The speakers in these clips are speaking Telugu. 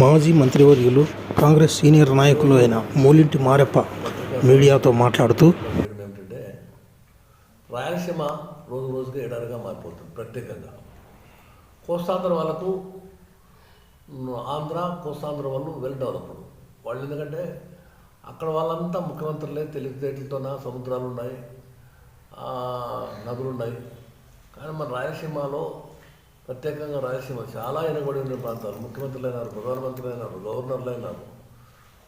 మాజీ మంత్రివర్యులు కాంగ్రెస్ సీనియర్ నాయకులు అయిన మూలింటి మారెప్ప మీడియాతో మాట్లాడుతూ ఏంటంటే ఏమిటంటే రాయలసీమ రోజు రోజుకి ఎడారిగా మారిపోతుంది ప్రత్యేకంగా. కోస్తాంధ్ర వాళ్ళకు ఆంధ్ర కోస్తాంధ్ర వాళ్ళు వెల్ డెవలప్డ్ వాళ్ళు ఎందుకంటే అక్కడ వాళ్ళంతా ముఖ్యమంత్రులే తెలివితేటలతోన సముద్రాలు ఉన్నాయి నదులు ఉన్నాయి. కానీ మన రాయలసీమలో ప్రత్యేకంగా రాయలసీమ చాలా వెనుకబడి ఉన్న ప్రాంతాలు. ముఖ్యమంత్రులు అయినారు ప్రధానమంత్రి అయినారు గవర్నర్లు అయినారు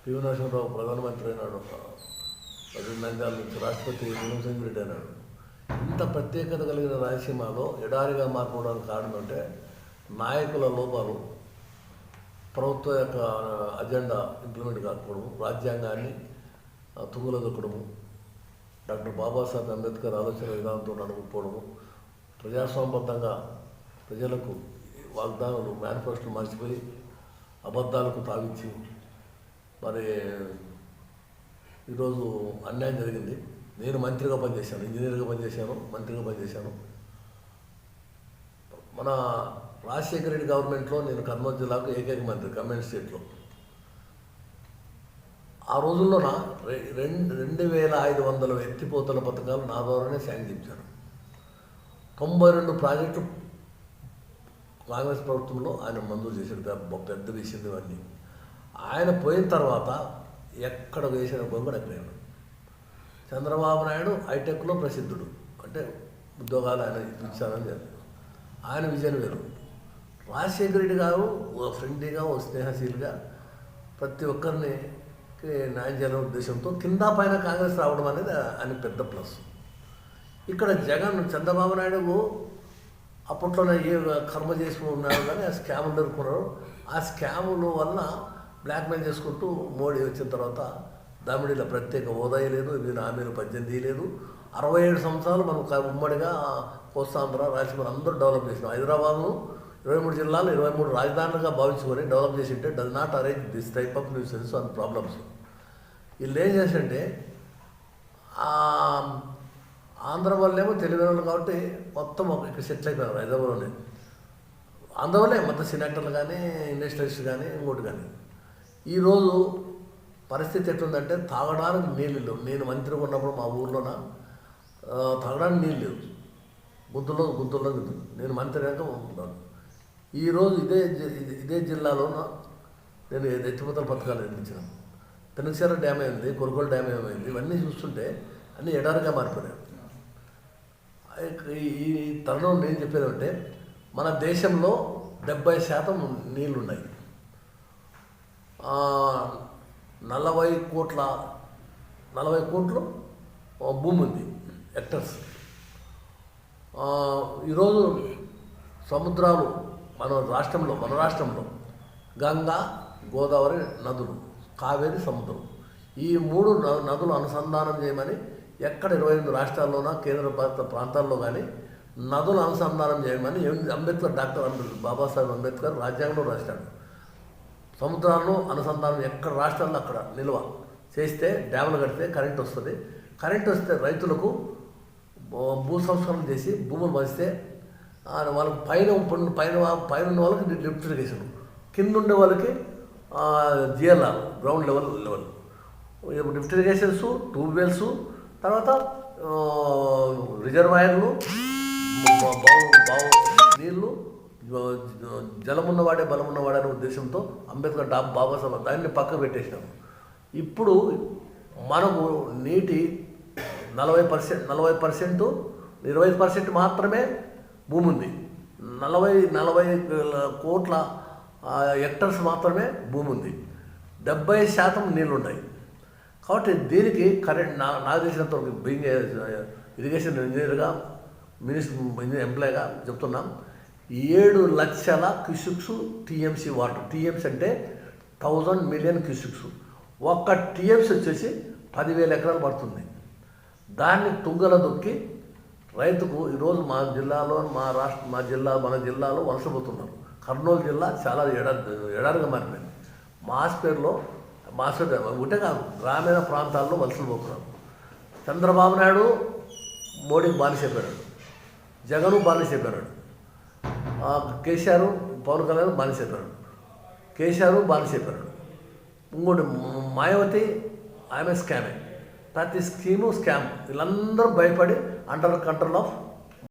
పివి నరసింహరావు ప్రధానమంత్రి అయినాడు నంద్యాల నుంచి రాష్ట్రపతి వినోద్ రెడ్డి అన్నాడు ఇంత ప్రత్యేకత కలిగిన రాయలసీమలో ఎడారిగా మారిపోవడానికి కారణం అంటే నాయకుల లోపాలు ప్రభుత్వ యొక్క అజెండా ఇంప్లిమెంట్ కాకపోవడం రాజ్యాంగాన్ని ఆ, దొక్కడము డాక్టర్ బాబాసాహెబ్ అంబేద్కర్ ఆలోచన విధానంతో నడుపుకోవడము ప్రజాస్వామ్యబద్ధంగా ప్రజలకు వాగ్దానాలు మేనిఫెస్టో మర్చిపోయి అబద్ధాలకు తావిచ్చి మరి ఈరోజు అన్యాయం జరిగింది. నేను మంత్రిగా పనిచేశాను ఇంజనీర్గా పనిచేశాను మంత్రిగా పనిచేశాను. మన రాజశేఖర రెడ్డి గవర్నమెంట్లో నేను కర్నూలు జిల్లాకు ఏకైక మంత్రి కమ్యూనిస్ట్ స్టేట్లో. ఆ రోజుల్లోన రె- రెండు రెండు వేల ఐదు వందల ఎత్తిపోతల పథకాలు నా ద్వారానే శాంక్షన్ ఇచ్చారు తొంభై రెండు ప్రాజెక్టులు కాంగ్రెస్ ప్రభుత్వంలో ఆయన మంజూరు చేశాడు పెద్ద విషయం ఇవన్నీ. ఆయన పోయిన తర్వాత ఎక్కడ వేసిన బొమ్మడు ఎక్కడైనా చంద్రబాబు నాయుడు హైటెక్లో ప్రసిద్ధుడు. అంటే ఉద్యోగాలు ఆయన ఇప్పించాలని చెప్పి. ఆయన విజయం వేరు. రాజశేఖర రెడ్డి గారు ఓ ఫ్రెండ్లీగా ఓ స్నేహశీలుగా ప్రతి ఒక్కరిని న్యాయం చేయాలనే ఉద్దేశంతో కింద పైన కాంగ్రెస్ రావడం అనేది ఆయన పెద్ద ప్లస్. ఇక్కడ జగన్ చంద్రబాబు నాయుడు అప్పట్లోనే ఏ కర్మ చేసుకుని ఉన్నారు కానీ ఆ స్కామ్ ఎదుర్కొన్నారు ఆ స్కాముల వల్ల బ్లాక్మెయిల్ చేసుకుంటూ మోడీ వచ్చిన తర్వాత దమిడిలో ప్రత్యేక హోదా లేదు మీరు హామీలు పద్దెనిమిది లేదు అరవై ఏడు సంవత్సరాలు మనం ఉమ్మడిగా కోస్తాంధ్ర రాయలసీమ అందరూ డెవలప్ చేసినాం హైదరాబాద్ను ఇరవై మూడు జిల్లాలు ఇరవై మూడు రాజధానులుగా భావించుకొని డెవలప్ చేసి ఉంటే does not arrange this type of nuisance and problems. వీళ్ళు ఏం చేసంటే ఆంధ్ర వాళ్ళేమో తెలుగు వాళ్ళు కాబట్టి మొత్తం ఒక- ఇక్కడ సెటిల్ అయిపోయారు హైదరాబాద్లోనే. ఆంధ్ర మొత్తం సినాక్టర్లు కానీ ఇండస్ట్రియలిస్ట్ కానీ ఇంకోటి కానీ. ఈరోజు పరిస్థితి ఎట్లుందంటే తాగడానికి నీళ్ళు లేవు. నేను మంత్రిగా ఉన్నప్పుడు మా ఊర్లోన తాగడానికి నీళ్ళు లేవు. గుంతుల్లో గుంతుల్లో నేను మంత్రి కనుక ఉంటున్నాను ఈరోజు ఇదే ఇదే- ఇదే జిల్లాలోన నేను ఎత్తిపోతల పథకాలు నిర్మించాను. పెనుసెర డ్యామ్ అయింది కొరకొల డ్యామ్ ఏమైంది ఇవన్నీ చూస్తుంటే అన్నీ ఎడారిగా మారిపోయాయి ఈ ఈ తరుణం నేను చెప్పేది అంటే మన దేశంలో డెబ్బై శాతం నీళ్ళు ఉన్నాయి నలభై కోట్ల నలభై కోట్లు భూమి ఉంది హెక్టర్స్. ఈరోజు సముద్రాలు మన రాష్ట్రంలో మన రాష్ట్రంలో గంగా గోదావరి నదులు కావేరి సముద్రం. ఈ మూడు నదులు అనుసంధానం చేయమని ఎక్కడ ఇరవై ఎనిమిది రాష్ట్రాల్లోనా కేంద్ర పాలిత ప్రాంతాల్లో కానీ నదులు అనుసంధానం చేయమని అంబేద్కర్ డాక్టర్ అంబేద్కర్ బాబాసాహెబ్ అంబేద్కర్ రాజ్యాంగంలో రాశాడు. సముద్రాలను అనుసంధానం ఎక్కడ రాష్ట్రాల్లో అక్కడ నిల్వ చేస్తే డ్యాములు కడితే కరెంట్ వస్తుంది. కరెంట్ వస్తే రైతులకు భూ- సంస్కరణ చేసి భూములు మరిస్తే వాళ్ళకి పైన పైన పైన ఉన్న వాళ్ళకి లిఫ్ట్ ఇరిగేషన్. కింద ఉండే వాళ్ళకి GLR ground level level. Lift irrigations tubewells తర్వాత రిజర్వాయర్లు బావు బావు నీళ్ళు జలమున్నవాడే బలమున్నవాడే అనే ఉద్దేశంతో అంబేద్కర్ డా బాబాసాహెబ్ దాన్ని పక్క పెట్టేసినాం ఇప్పుడు మనకు నీటి నలభై పర్సెంట్ నలభై పర్సెంట్ ఇరవై పర్సెంట్ మాత్రమే భూమి ఉంది. నలభై నలభై కోట్ల హెక్టర్స్ మాత్రమే భూమి ఉంది. డెబ్బై శాతం నీళ్ళు ఉన్నాయి కాబట్టి దీనికి కరెంట్ నా నాకు తెలిసినంత వరకు బీయింగ్ ఇరిగేషన్ ఇంజనీర్గా మినిస్టర్ ఇంజనీర్ ఎంప్లాయ్గా చెప్తున్నాం. ఏడు లక్షల క్యూసిక్స్ టీఎంసీ వాటర్. టీఎంసీ అంటే థౌజండ్ మిలియన్ క్యూసిక్స్. ఒక్క టీఎంసీ వచ్చేసి పదివేల ఎకరాలు పడుతుంది. దాన్ని తుంగల దొక్కి రైతుకు ఈరోజు మా జిల్లాలో మా రాష్ట్ర మా జిల్లా మన జిల్లాలో వలసపోతున్నారు. కర్నూలు జిల్లా చాలా ఎడారి ఎడారిగా మారిపోయింది మాస్పేరులో మాస్టర్ ఉంటే కాదు గ్రామీణ ప్రాంతాల్లో వలసలు పోతున్నారు చంద్రబాబు నాయుడు మోడీకి బానిస అయిపోయాడు. జగను బానిస అయిపోయాడు. కేసీఆర్ పవన్ కళ్యాణ్ బానిస అయిపోయాడు. కేసీఆర్ బానిస చెప్పారు ఇంకోటి మాయావతి ఆమె స్కామే. ప్రతి స్కీము స్కామ్. వీళ్ళందరూ భయపడి అండర్ కంట్రోల్ ఆఫ్